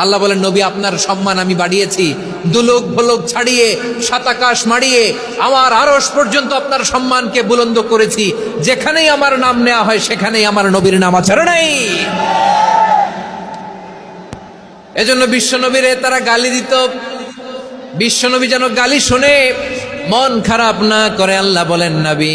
আল্লাহ বলেন, নবী, আপনার সম্মান আমি বাড়িয়েছি। দুলোক ভোলক ছাড়িয়ে, সাতাকাশ মারিয়ে, আমার আরস পর্যন্ত আপনার সম্মানকে বুলন্দ করেছি। যেখানেই আমার নাম নেওয়া হয়, সেখানেই আমার নবীর নাম আছে। নাই? এজন্য বিশ্বনবীরে তারা গালি দিত। বিশ্বনবী যেন গালি শুনে, মন খারাপ না করে, আল্লাহ বলেন, নবী